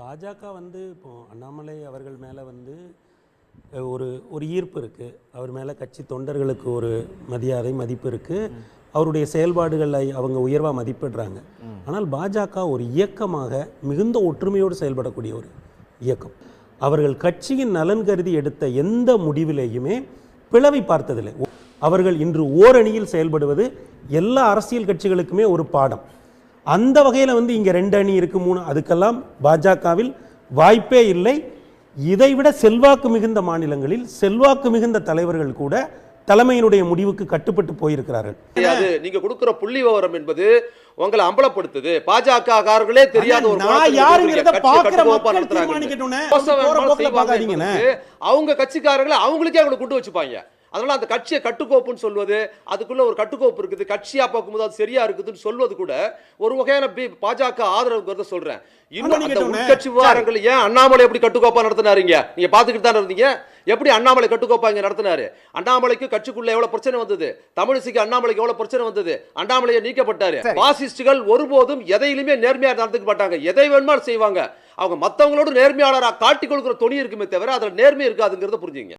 பாஜக வந்து இப்போ அண்ணாமலை அவர்கள் மேலே வந்து ஒரு ஒரு ஈர்ப்பு இருக்குது அவர் மேலே கட்சி தொண்டர்களுக்கு ஒரு மரியாதை மதிப்பு இருக்குது அவருடைய செயல்பாடுகளை அவங்க உயர்வாக மதிப்பிடுறாங்க. ஆனால் பாஜக ஒரு இயக்கமாக மிகுந்த ஒற்றுமையோடு செயல்படக்கூடிய ஒரு இயக்கம். அவர்கள் கட்சியின் நலன் கருதி எடுத்த எந்த முடிவிலேயுமே பிளவை பார்த்ததில்லை. அவர்கள் இன்று ஓரணியில் செயல்படுவது எல்லா அரசியல் கட்சிகளுக்குமே ஒரு பாடம். அந்த வகையில் வந்து இங்கே ரெண்டு அணி இருக்கு மூணு. அதுக்கெல்லாம் பாஜகவில் வாய்ப்பே இல்லை. இதைவிட செல்வாக்கு மிகுந்த மாநிலங்களில் செல்வாக்கு மிகுந்த தலைவர்கள் கூட தலைமையினுடைய முடிவுக்கு கட்டுப்பட்டு போயிருக்கிறார்கள். அது நீங்க கொடுக்கிற புள்ளி விவரம் என்பது உங்களை அம்பலப்படுத்துது. பாஜக காரர்களே தெரியாத ஒரு நான் யாருங்கிறத மக்கள். தீர்மானிக்கட்டும்னே. என்பது அவங்க கட்சிக்காரங்களே அவங்களுக்கே அவங்களை கொண்டு வச்சுப்பாங்க. அதனால அந்த கட்சியை கட்டுக்கோப்புன்னு சொல்வது அதுக்குள்ள ஒரு கட்டுக்கோப்பு இருக்குது கட்சியா பார்க்கும்போது அது சரியா இருக்குதுன்னு சொல்வது கூட ஒரு வகையான பி- பாஜக ஆதரவுங்கிறத சொல்றேன். இன்னும் பண்ணிக்கட்டும்ண்ணே. உட்கட்சி விவகாரங்கள் ஏன் அண்ணாமலை எப்படி கட்டுக்கோப்பா நடத்தினாருங்க? நீங்க பாத்துக்கிட்டு தானே இருந்தீங்க? எப்படி அண்ணாமலை கட்டுக்கோப்பா இங்க நடத்தினாரு? அண்ணாமலைக்கு கட்சிக்குள்ள எவ்வளவு பிரச்சனை வந்தது? தமிழிசைக்கு அண்ணாமலைக்கு எவ்வளவு பிரச்சனை வந்தது? அண்ணாமலையை நீக்கப்பட்டாரு. பாசிஸ்டுகள் ஒருபோதும் எதையிலுமே நேர்மையா நடந்துக்க மாட்டாங்க. எதை வேணுமாலும் செய்வாங்க. அவங்க மத்தவங்களோட நேர்மையாளரா காட்டிக் கொடுக்கிற துணி இருக்குமே தவிர அதுல நேர்மை இருக்காதுங்கிறத புரிஞ்சுங்க.